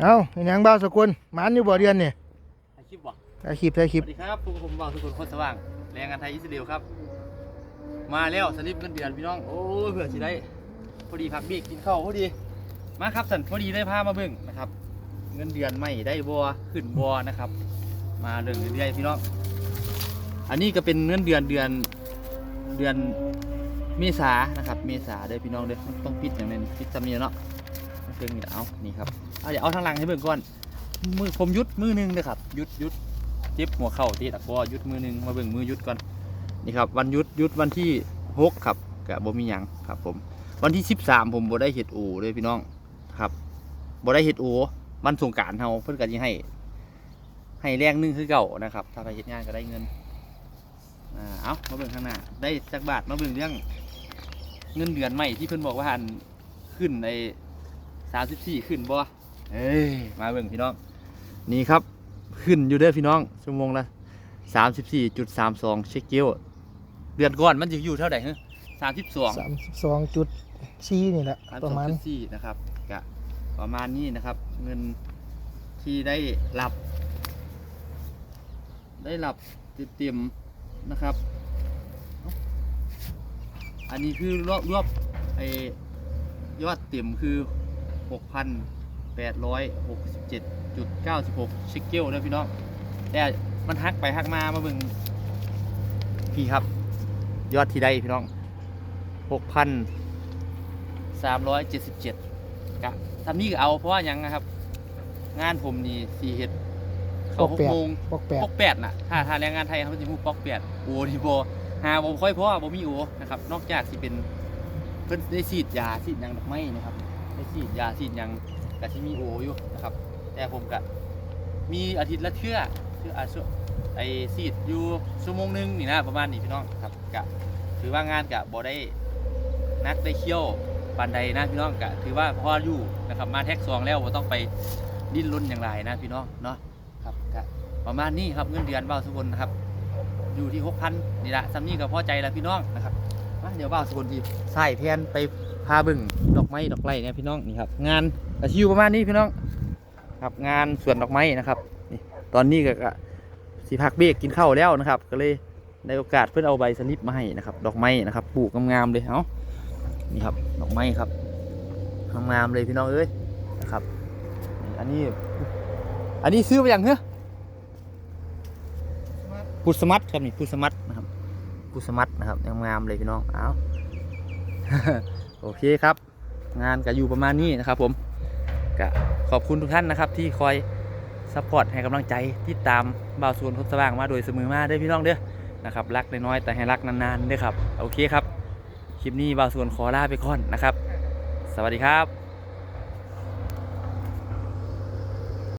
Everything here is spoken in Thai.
เอาเป็นหยังบ้าวสกุลหมันอยู่บ่เดือนนี่ถ่ายคลิปบ่ถ่ายคลิปถ่ายคลิปสวัสดีครับพวกผมบ่าวทุกคนคนสว่างแรงงานไทยอิสราเอลครับ มาแล้วสลิปเงินเดือนพี่น้องโอ้ยเผื่อสิได้พอดีพักเบรกกินข้าวพอดีมาครับสันพอดีได้พามาเบิ่งนะครับ เงินเดือนไม่ได้บัวขึ้นบัวนะครับ มาเรื่องเรื่อยๆพี่น้องอันนี้ก็เป็นเงินเดือนเดือนเดือนเมษานะครับ เมษาเด้อพี่น้องเด้อต้องปิดอย่างนี้ปิดจำเนียเนาะเครื่องนี้เอานี่ครับ เอาเดี๋ยวเอาทางหลังให้เบิ่งก่อนมือผมยุดมือหนึงเลยครับยุดยุดเจ็บหัวเข่าตีตะกอยุดมือหนึงมาเบิ่งมือยุดก่อนนี่ครับวันยุดยุดวันที่หกครับกะบ่มีหยังครับ ผม วันที่สิบสามผมบ่ได้เห็ดอูเลยพี่น้องครับบ่ได้เห็ดอูวันสงกรารเฮาเพิ่นก็สิให้ ให้แรงนึงคือเก่านะครับ ถ้าไปเฮ็ดงานก็ได้เงินอ่าเอามาเบิ่งข้างหน้าได้จักบาทมาเบิ่งเรื่อง เงินเดือนใหม่ที่เพิ่นบอกว่าหันขึ้นในสามสิบสี่ขึ้นบ่ เอ้ยมาเบิ่งพี่น้อง นี่ครับขึ้นอยู่เด้อพี่น้องชั่วโมงละสามสิบสี่จุดสามสองเช็คเกลเดือนก่อนมันจะอยู่เท่าไหร่ฮะสามสิบสองสามสิบสองจุดสี่นี่แหละประมาณสี่นะครับกะประมาณนี้นะครับ เงินที่ได้รับ ได้รับเต็มๆนะครับ อันนี้คือรวบรวบไอยอดเต็มคือหกพัน แปดร้อยหกสิบเจ็ดจุดเก้าสิบหกชิคเกิลนะพี่น้องแต่มันหักไปหักมามาเบิ่งพี่ครับ ยอดที่ได้พี่น้องหกพันสามร้อยเจ็ดสิบเจ็ดกะทำนี่ก็เอาเพราะว่าหยังนะครับ งานผมนี่สี่เฮ็ดปเขาอกหกแปดโมงปอกแปดปอกแปดน่ะ ถ้าถ้าแรงงานไทยเขาจะพูดปอกแปดโอ้ที่โบหาบ่ค่อยเพราะว่าบ่มีโอนะครับ นอกจากสิเป็นเพิ่นได้ฉีดยาฉีดหยังดอกไม้นะครับได้ฉีดยาฉีดหยัง ก็สิมีโออยู่นะครับ แต่ผมก็มีอาทิตย์ละเทื่อเทื่ออาชุไอฉีดอยู่ชั่วโมงหนึงนี่นะประมาณนี้พี่น้องครับก็ถือว่างานก็บ่ได้นักได้เคี่ยวปานใดนะพี่น้องก็ถือว่าพออยู่นะครับมาแท็กซองแล้วบ่ต้องไปดิ้นรนอย่างไรนะพี่น้องเนาะครับก็ประมาณนี้ครับเงินเดือนเบ้าสุกลนะครับอยู่ที่หกพันนี่ละซัมนี่ก็พอใจแล้วพี่น้องนะครับเดี๋ยวเบ้าสุกลทีใส่แทนไป พาบึงดอกไม้ดอกไม้เนี่ยพี่น้องนี่ครับงานอาชีพประมาณนี้พี่น้องครับงานสวนดอกไม้นะครับนี่ตอนนี้ก็สีพักเบรกกินข้าวแล้วนะครับ ก็เลยในโอกาสเพื่อนเอาใบสลิปมาให้นะครับ ดอกไม้นะครับปลูกงามๆเลยเอ้านี่ครับดอกไม้ครับงามๆเลยพี่น้องเอ้ยนะครับ อันนี้ อันนี้ซื้อไปอย่างเหรอพุทสมัตครับนี่พุทสมัตนะครับพุทสมัตนะครับงามๆเลยพี่น้องเอา โอเคครับ งานก็อยู่ประมาณนี้นะครับ ผมก็ขอบคุณทุกท่านนะครับ ที่คอยซัพพอร์ตให้กำลังใจที่ตามบ่าวสวนทศสว่างมาโดยเสมอมาเด้อพี่น้องเด้อนะครับรักน้อยแต่ให้รักนานๆเด้อครับ โอเคครับ คลิปนี้บ่าวสวนขอลาไปก่อนนะครับ สวัสดีครับ